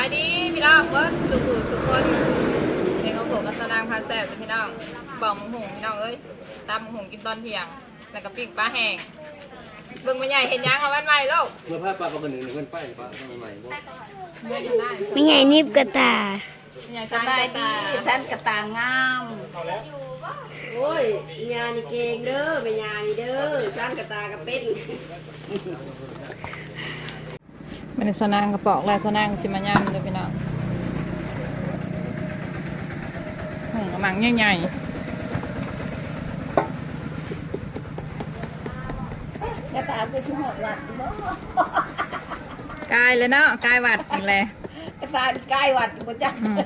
ายดีพี่น้องเบิร์ดสุขุสุขคนเองก็ผมกับสนางพาแซ่บจ้ะพี่น้องบอกมึงหงพี่น้องเอ้ยตามมึงหงกินตอนเที่ยง แล้วก็ปิ้งปลาแห้งเบิ่งมาใหญ่เห็นยังเอาวันใหม่ลูกเมื่อพาปลาปลาคนหนึ่งหนึ่งคนไปปลาใหม่ๆบ่ไม่ใหญ่นิบกระตาใหญ่สสบาบายยดีดีฉันกระตางงามโอ้ยยานี่เก่งเด้อไปยานี่เด้อสร้างกระตากระเป็น มันสนางกระปอกแล้วสนางสิมาย่ำเลยพี่น้องหงกระมังใหญ่กระตาคือชิหอดหวัดบ่ๆกายเลยเนาะกายหวัดอีกแล้วกระตาใกล้หวัดบ่จักอืม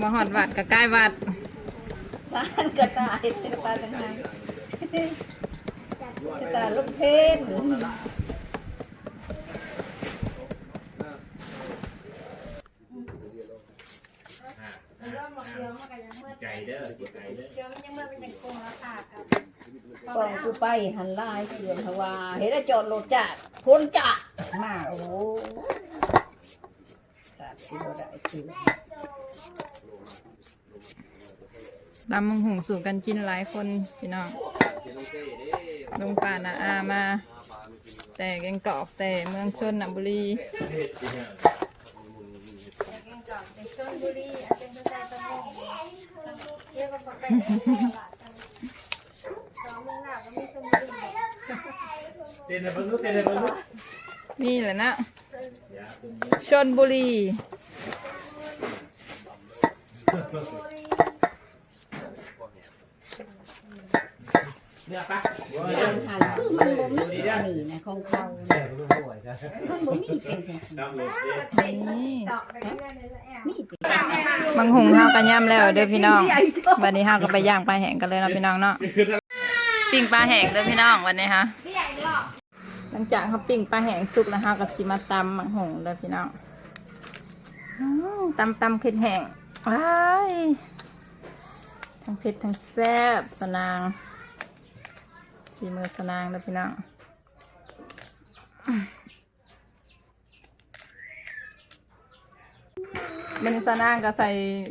มาหอดหวัดกับกายหวัดบ้านกระตายกระตาทั้งนั้นกระตาลูกเพน ใจเด้อใจเด้อก่อนกูไปหันลายเขื่อนทวาเห็นแล้วจอดรถจ้ะพ้นจ้ะมาโอ้โหขาดสิบได้คือดำมึงหุงสู่กันกินหลายคนพี่น้องลงป่านาอามา แต่แกงกอกแต่เมืองชนนบุรี เต้นในบรรลุเต้นในบรรลุมีแหละนะชนบุรี เนี่ยปะหันมันบ่มีนี่นะของเขาเมันบ่มีเป็นจังซี่นี่มีแต่บางหุงเฮากันย่ำแล้วเด้อพี่น้องวันนี้เฮาก็ไปย่างปลาแห้งกันเลยเนาะพี่น้องเนาะปิ้งปลาแห้งเด้อพี่น้องวันนี้ฮะหลังจากเขาปิ้งปลาแห้งสุกแล้วเฮาก็สิมาตำบางหุงเด้อพี่น้องตำตำเผ็ดแห้งว้ายทั้งเผ็ดทั้งแซ่บสนาง สีมือสนางเด้อพี่น้องมันสนางก็ใส่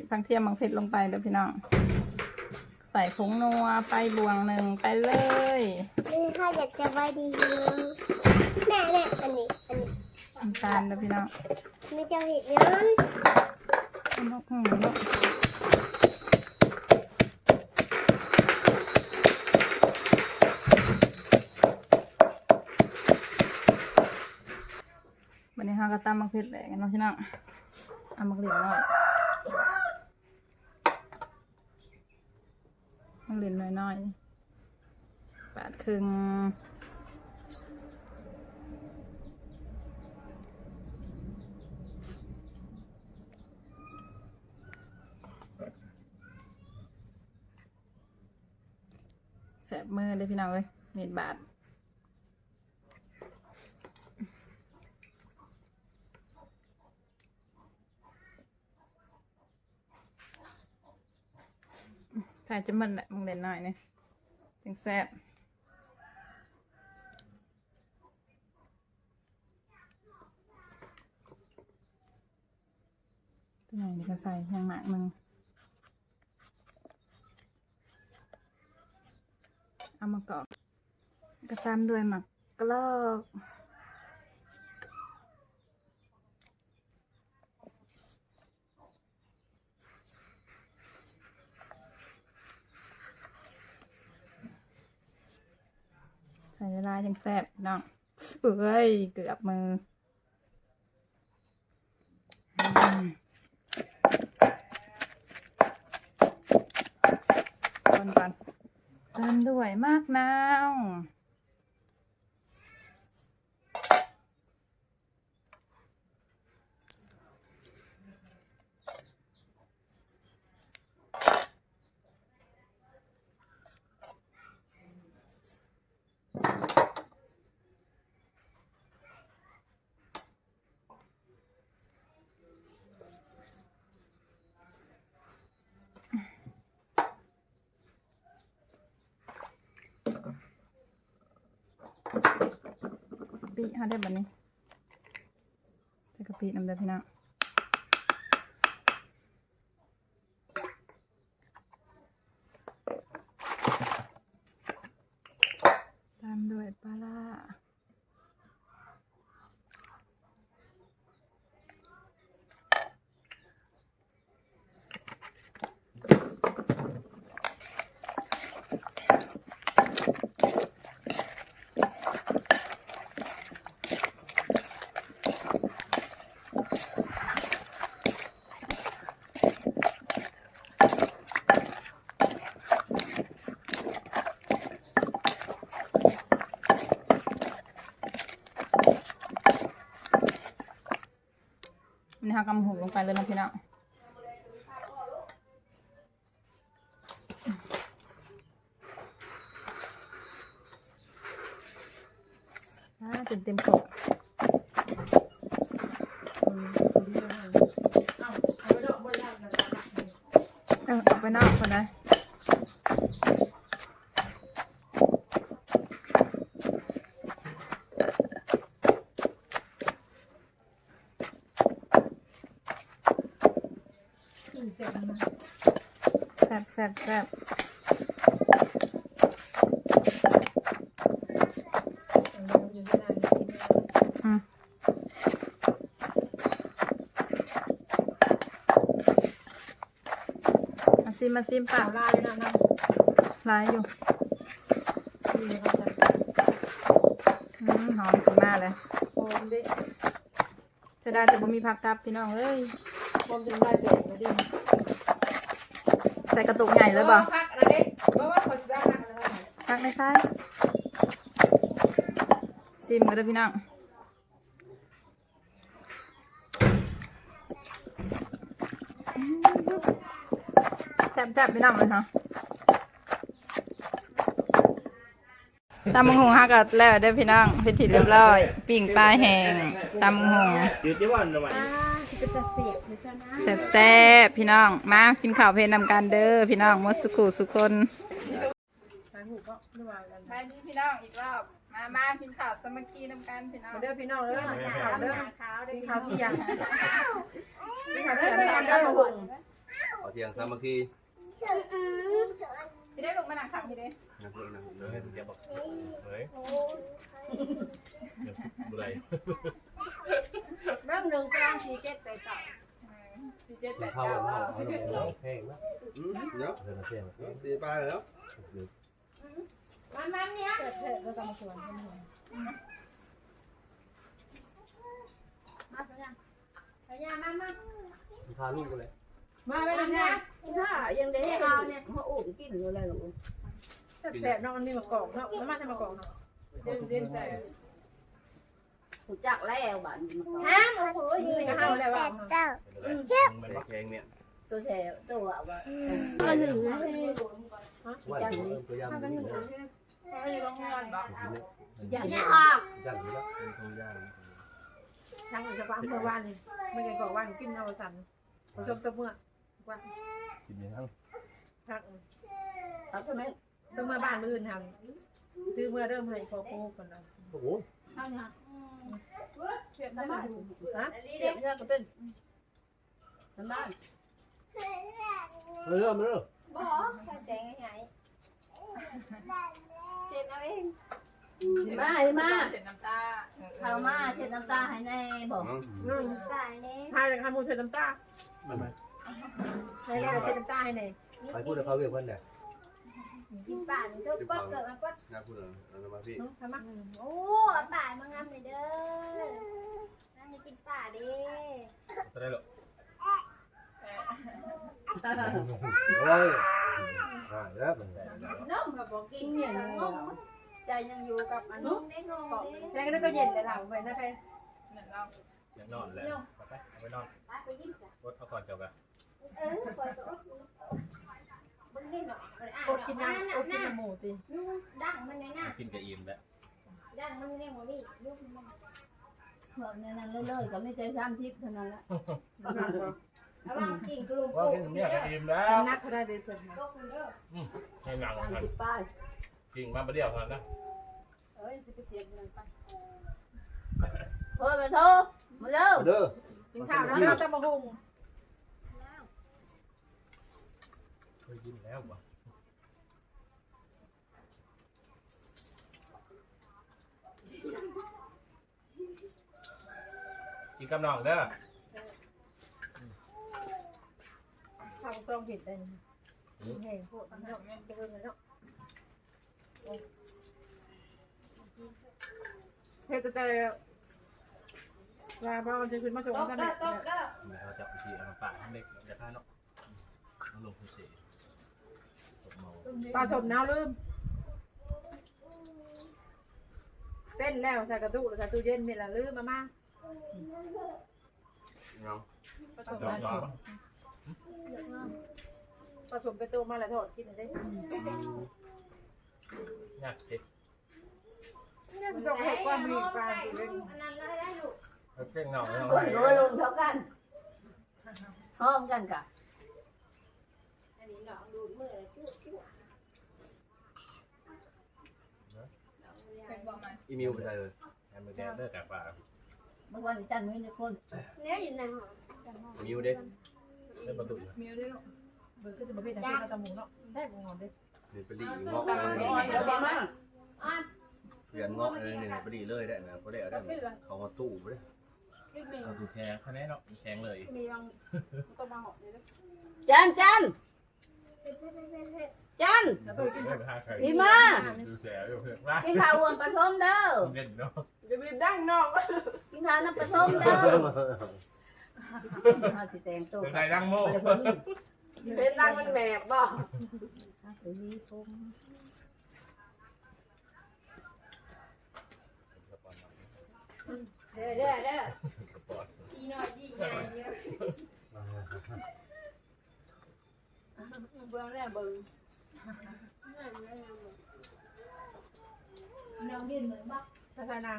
พังเทียมบางเผ็ดลงไปเด้อพี่น้อง ใส่ผงนัวไปบวงหนึ่งไปเลยนี่ถ้าอยากจะไปดีแม่แม่อันนี้อันนี้น้ำตาลเด้อพี่น้องไม่จะเห็นนั้นน้ำหืมเนาะวันนี้เรา ก็ตำมักเผ็ดแหลกนเนาะพี่น้องเอามักเหลียวหน่อยมักเหลียวน้อยๆปาดครึ่งแสบมือเลยพี่น้องเอ้ยมีดบาดใส่จะมันแหละมึงเล่นหน่อยเนี่ยจึงแซ่บตัวไหนนี่ก็ใส่ยางหนักมึงเอามากรอกกระตามด้วยหมักกรอกใส่เวลายังแซ่บพี่ น้องเอ้ยเกือบมืออืมคนก่อนตามด้วยมากนาวปี เฮาได้แบบนี้ใส่กะปิน้ำเด้อพี่น้องตามด้วยปลาร้า นี่ค่ะกำหูลง ไปเลยนะพี่น้องอ่าเต็มเต็มๆขวดเอกคนนะ ปนอกก่อนนะแซ่บแซ่บแซ่บอืมมาซิมมาซิมเปล่าลายนะนะลายอยู่สีเขาจะอืมหอมขึ้นมาเลย โอนดิจะได้แต่บ่มีผักกับพี่น้องเอ้ย ผมจะได้เปลี่ยนไปดิใส่กระตุกใหญ่เลยบ่พักอะไรดิเพราะว่าเขาสิบ้าพักอะไรผักในซ้ายซิมกันเด้อพี่น้องแซ่บๆพี่น้องเลยเนาะตำมงหงฮักกัแล้วเด้อพี่น้องพิธีเรียบร้อย ปิ่งปลาแห้งตำมงหงยืดที่วันทำไม จะจะเสียบเลยซะนะแซ่บแซ่บๆพี่น้อง มากินข้าวเพลนำกันเด้อพี่น้องหมดสุขุสุคนไปหูก็ไม่ว่ากันไปนี่พี่น้องอีกรอบ มามากินข้าวสามัคคีนำกันพี่น้องเด้อพี่น้องเด้อขาวเด้อขาวได้ขาวที่ยังขาวที่ยังเด้อมาหุ่นขอเที่ยงสามัคคีพี่ได้ลูกมาหนักขังพี่ได้นะเพื่อนนะเดี๋ยวให้เดี๋ยวบอกเฮ้ยเดี๋ยวบุไรเริ่มหนึ่งกลางสี่เจ็ดไปต่อสี่เจ็ดแปดเข้าเก้าเข้าเอาลงเอาแพงนะอืมเดี๋ยวเดี๋ยวเดี๋ยวตีไปแล้วมามาเนี่ยเถิดเถิดก็ต้องมาชวนมาสัญญาสัญญามามาพาลูกไปเลยมาไปนะเนี่ยถ้ายังได้ข้าวเนี่ยมาอุ่นกินอะไรหรอแสบนองมันมีมากอกเนาะมาทำมากอกเนาะเด่นเด่นใส่ หูจักแล้วบ้านห้ามโอ้โหยืนแปดเก้ามันบอกแพงเนี่ยตัวแถวตัวว่าอันหนึ่งนะวันนี้เริ่มตัวยำนี่นะไม่ได้ลงเงินหรอกอย่างเนี่นี้ยออกย่างนี้แล้วเป็นทงย่างทั้งหมดจะฟังเมื่อวานนี่ไม่ใช่กอกวันกินเอาสันผู้ชมตัวเมื่อว่ากินยังทั้งพักเอาใช่ไหมต้องมาบ้านลื่นทำคือเมื่อเริ่มให้พอโค้กันแล้วโอ้โห เอาเนี่ยเสียบได้ไหมฮะเด็กเนี่ยก็เป็นทำได้เริ่มเริ่มบอกแจงไงเสร็จเอาเองมามาเสียน้ำตาเขามาเช็ดน้ำตาให้ในบอกนึ่งสายนี้พายจากทำมูเซน้ำตาไมาไหมใช้แล้วเซน้ำตาให้ในไปพูดกับเขาเรียกว่าเนี่ย กินป่านทุกป๊อกเกิดมาป๊อกนะพูดเลยเอามาพี่น้องทำมั้งโอ้ป่ามางามเลยเด้อนั่งกินป่าดิจะได้หรอโอ้ยอ่าแล้วน้องมาบอกกินเนี่ยงงใจยังอยู่กับอันงนู้งได้งงดิแม่ก็ก็เย็นเลยหลังไปนะใครเนี่ยเราอย่านอนแล้วไปไปนอนไปกินจ้ะรถเอาก่อนเจ้ากันเออคอยตัวมึง ให้หน่อยอ่านอดกินน้ำอดกินน้ำหมูตีนุ่งดังมันในหน้ากินกับอิ่มแล้วดังมันเรียกว่านี่ลูกมันแบบนั้นเรื่อยๆก็ไม่ใจซ้ำทิพย์เท่านั้นละระวังจริงกลุ่มว่าปุ๊กิบนเนี่ยกับอิ่มแล้วนักเขาได้เดือดเดือดตกเด้อให้หนังกันติดป้ายกินมาประเดี๋ยวกันนะเฮ้ยจะไปเสียเงินไปเฮ้ยไปโทษมาเร็วเด้อกินข้าวแล้วเราจะมาหุง เคยกินแล้วบ่กินกับน้องเด้อข้าวต้มเผ็ดเลยแห้งโคตรมันเนาะจะเบิ่งเนาะเฮ็ดแต่ว่าบ่จะขึ้นมาส่งกันเนี่ยเดี๋ยวเราจะเอาทีเอามาปะให้เด็กเดี๋ยวพาเนาะต้องลงทุนเสียตกเมา ปลาสดน้ำลืม เป็นแล้วใส่กระตุกใส่ตู้เย็นมีละลืมมามาเนาะผสมจอกัมนจอมผสมไปตัวมาละโทษกินได้ยากเจ็บมันต้องเห็ดความมีปลาสิเว้ยเก่งหน่อยคนรวยลงเท่ากันพร้อมกันกะอีมิ วไปใส่เลยแอมเบอร์แดนเลิกกับปลาเมื่อวันจันทร์มีคนเนี่ยอยู่ในห้องมิวเด้เล่นประตูอยู่มีด้วยลูกเบิร์ก็จะมาเป็นอะไรก็จะหมูเนาะได้หมูหอมดินี่ไปรีเงาะอ่อนเดี๋ยวมามาเปลี่ยนเงาะอะไรนี่ไปรีเลยได้นะก็ได้เอาได้เขามาตู้ไปเลยเอาถูกแทงคะแนนเนาะแทงเลยมีบางก็มาหอมดิจันจันจัน แล้วตัวกินไม่ไปหาใครพี่มาดูแสบอยู่เพื่อนว่ากินข้าวอ้วนปลาส้มเด้อเล่นเนาะจะมีดั้งนอกกินข้าวน้ำปลาส้มเด้อข้าวสีแดงโตเป็นไรดังโม่ไปคนนี้เป็นดั้งมันแหมบบ่ข้าวสีผมเด้อเด้อเด้อดีหน่อยดีใหญ่เยอะเบิ่งแล้วเบิ่ง น้องยืนเหมือนบ้าพัฒนา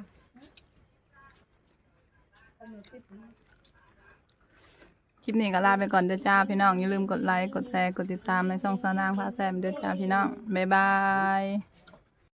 คลิปนี้ก็ลาไปก่อนเด้อจ้าพี่น้องอย่าลืมกดไลค์กดแชร์กดติดตามในช่องสาวนางพาแซมเด้อจ้าพี่น้องบ๊ายบาย